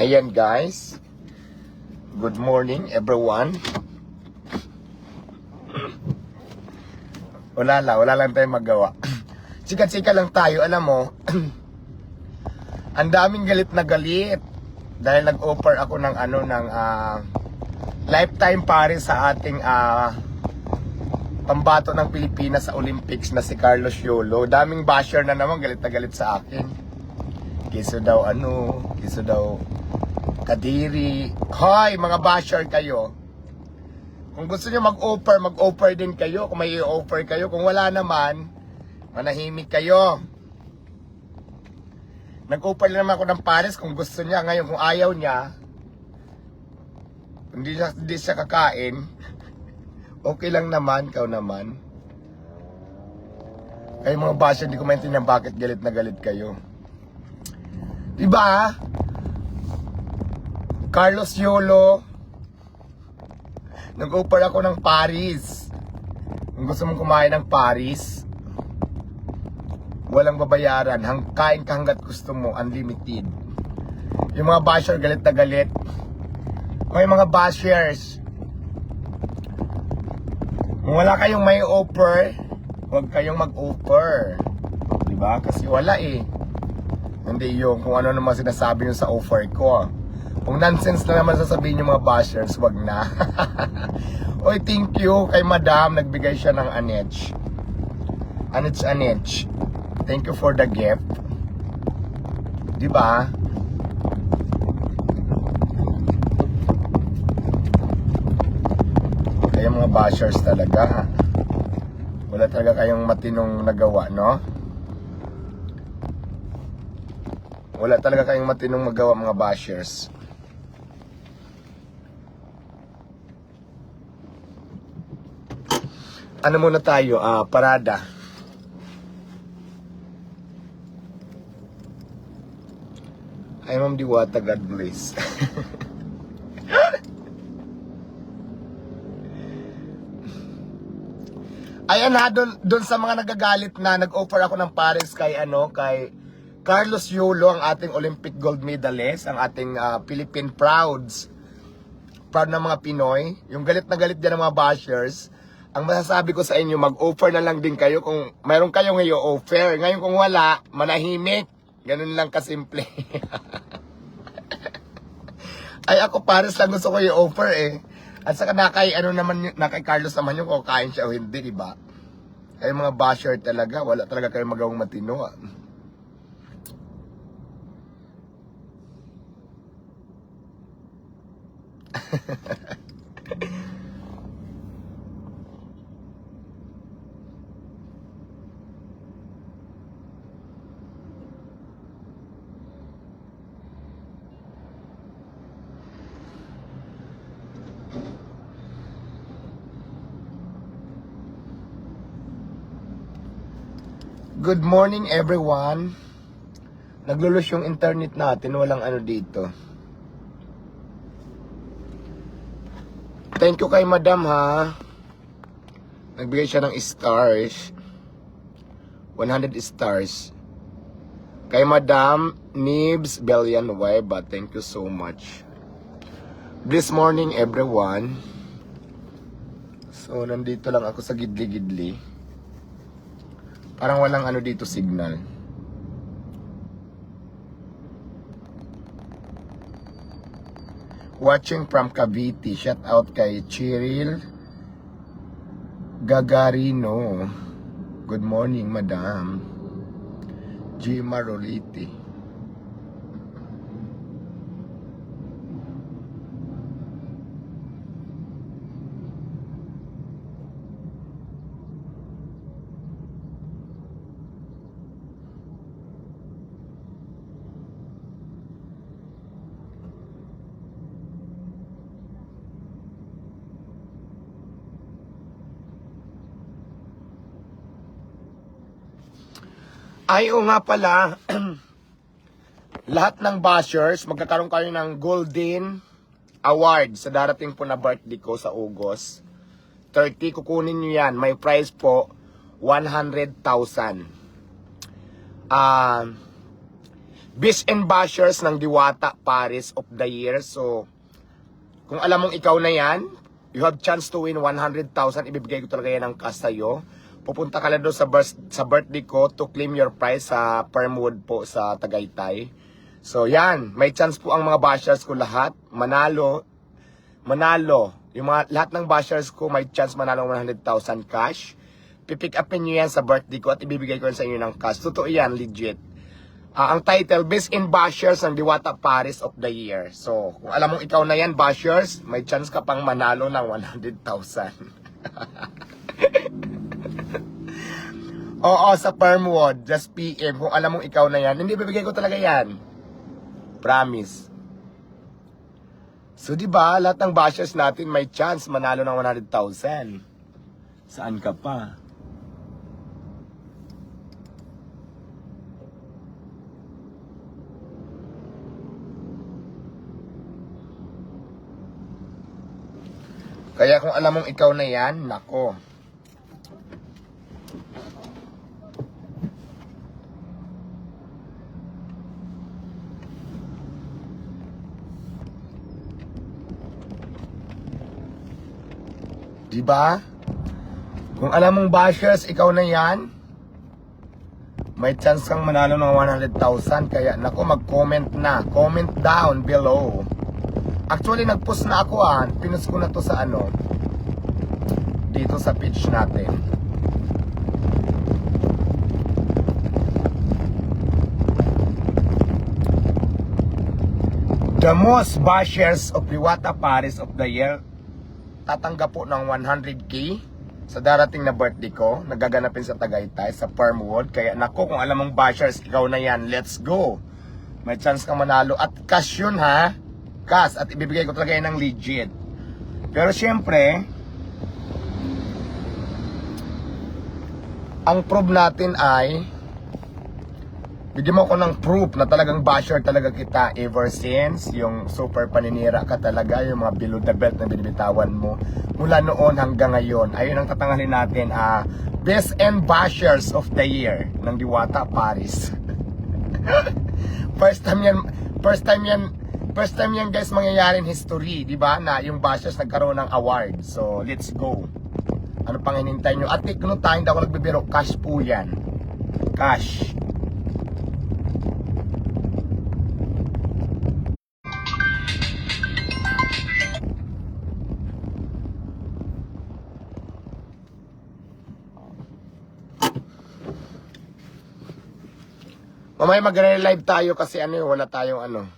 Ayan guys. Good morning everyone. Wala lang, wala lang tayong magawa. Chika-chika lang tayo, alam mo. Ang daming galit na galit. Dahil nag-offer ako ng ano ng ah, lifetime pare sa ating ah, pambato ng Pilipinas sa Olympics na si Carlos Yolo. Daming basher na naman galit na galit sa akin. Kiso daw ano, kiso daw Kadiri. Hoy, mga basher kayo. Kung gusto niyo mag-offer, mag-offer din kayo. Kung may i-offer kayo. Kung wala naman, manahimik kayo. Nag-offer lang naman ako ng Paris kung gusto niya. Ngayon, kung ayaw niya, hindi siya, hindi siya kakain, okay lang naman, ikaw naman. Kayo mga basher, hindi ko maintindihan bakit galit na galit kayo. Diba? Carlos Yolo. Nag-offer ako ng Paris. Kung gusto mong kumain ng Paris, walang babayaran. Hang kain ka hanggat gusto mo, unlimited. Yung mga basher galit na galit. May mga bashers. Kung wala kayong may offer, huwag kayong mag-offer. Diba? Kasi wala eh. Hindi yung kung ano naman sinasabi yung sa offer ko. Kung nonsense na naman sasabihin yung mga bashers, wag na. Oy, thank you kay Madam. Nagbigay siya ng anech. Anech, anech. Thank you for the gift. Di ba? Kaya mga bashers talaga. Wala talaga kayong matinong nagawa, no? Wala talaga kayong matinong magawa mga bashers. Ano muna tayo? Ah, parada. Ay, Ma'am Diwata, God bless. Ayan ha, doon, doon sa mga nagagalit na nag-offer ako ng Paris kay ano, kay Carlos Yolo, ang ating Olympic gold medalist, ang ating ah, Philippine Prouds. Proud ng mga Pinoy. Yung galit na galit dyan ng mga bashers. Ang masasabi ko sa inyo, mag-offer na lang din kayo kung mayroon kayong i-offer. Ngayon kung wala, manahimik. Ganun lang kasimple. Ay ako Paris lang gusto ko i-offer eh. At saka na kay ano naman na kay Carlos naman yung kung kain siya o hindi, di ba? Ay mga basher talaga, wala talaga kayo magawang matino. ah. Good morning everyone. Naglulus yung internet natin, walang ano dito. Thank you kay Madam ha. Nagbigay siya ng stars. 100 stars. Kay Madam Nibs Belian Weba, thank you so much. This morning everyone. So nandito lang ako sa gidli-gidli. Parang walang ano dito signal. Watching from Cavite. Shout out kay Cheryl Gagarino. Good morning, madam. G. Maroliti. Ay, oo nga pala. Lahat ng bashers, magkakaroon kayo ng Golden Award sa darating po na birthday ko sa August. 30, kukunin nyo yan. May prize po, 100,000. Ah, Bish and Bashers ng Diwata Paris of the Year. So, kung alam mong ikaw na yan, you have chance to win 100,000. Ibibigay ko talaga yan ng cash sa'yo. Pupunta ka lang doon sa, birth- sa birthday ko to claim your prize sa Permwood po sa Tagaytay. So, yan. May chance po ang mga bashers ko lahat. Manalo. Manalo. Yung mga, lahat ng bashers ko may chance manalo ng 100,000 cash. Pipick upin nyo yan sa birthday ko at ibibigay ko yan sa inyo ng cash. Totoo yan, legit. Ah, ang title, Best in Bashers ng Diwata Paris of the Year. So, kung alam mong ikaw na yan, Bashers, may chance ka pang manalo ng 100,000. Oo, sa Permwood, just PM. Kung alam mong ikaw na yan, hindi bibigay ko talaga yan. Promise. So, di ba, lahat ng bashers natin may chance manalo ng 100,000. Saan ka pa? Kaya kung alam mong ikaw na yan, nako. Di ba? Kung alam mong bashers, ikaw na yan, may chance kang manalo ng 100,000. Kaya, nako, mag-comment na. Comment down below. Actually, nag-post na ako ah. Pinost ko na to sa ano. Dito sa page natin. The most bashers of Liwata Paris of the year tatanggap po ng 100k sa darating na birthday ko. Nagaganapin sa Tagaytay, sa Permwood. Kaya nako, kung alam mong bashers, ikaw na yan. Let's go! May chance kang manalo. At cash yun ha. Cash. At ibibigay ko talaga yan ng legit. Pero syempre, ang proof natin ay bigyan mo ako ng proof na talagang basher talaga kita ever since. Yung super paninira ka talaga yung mga below the belt na binibitawan mo mula noon hanggang ngayon. Ayun ang tatangalin natin ah best and bashers of the year ng Diwata Paris. First time yan first time yan first time yan guys mangyayari in history di ba na yung bashers nagkaroon ng award. So let's go. Ano pang hinintay nyo? At no time daw ako nagbibiro. Cash po yan. Cash Mamaya magre-live tayo kasi ano, wala tayong ano.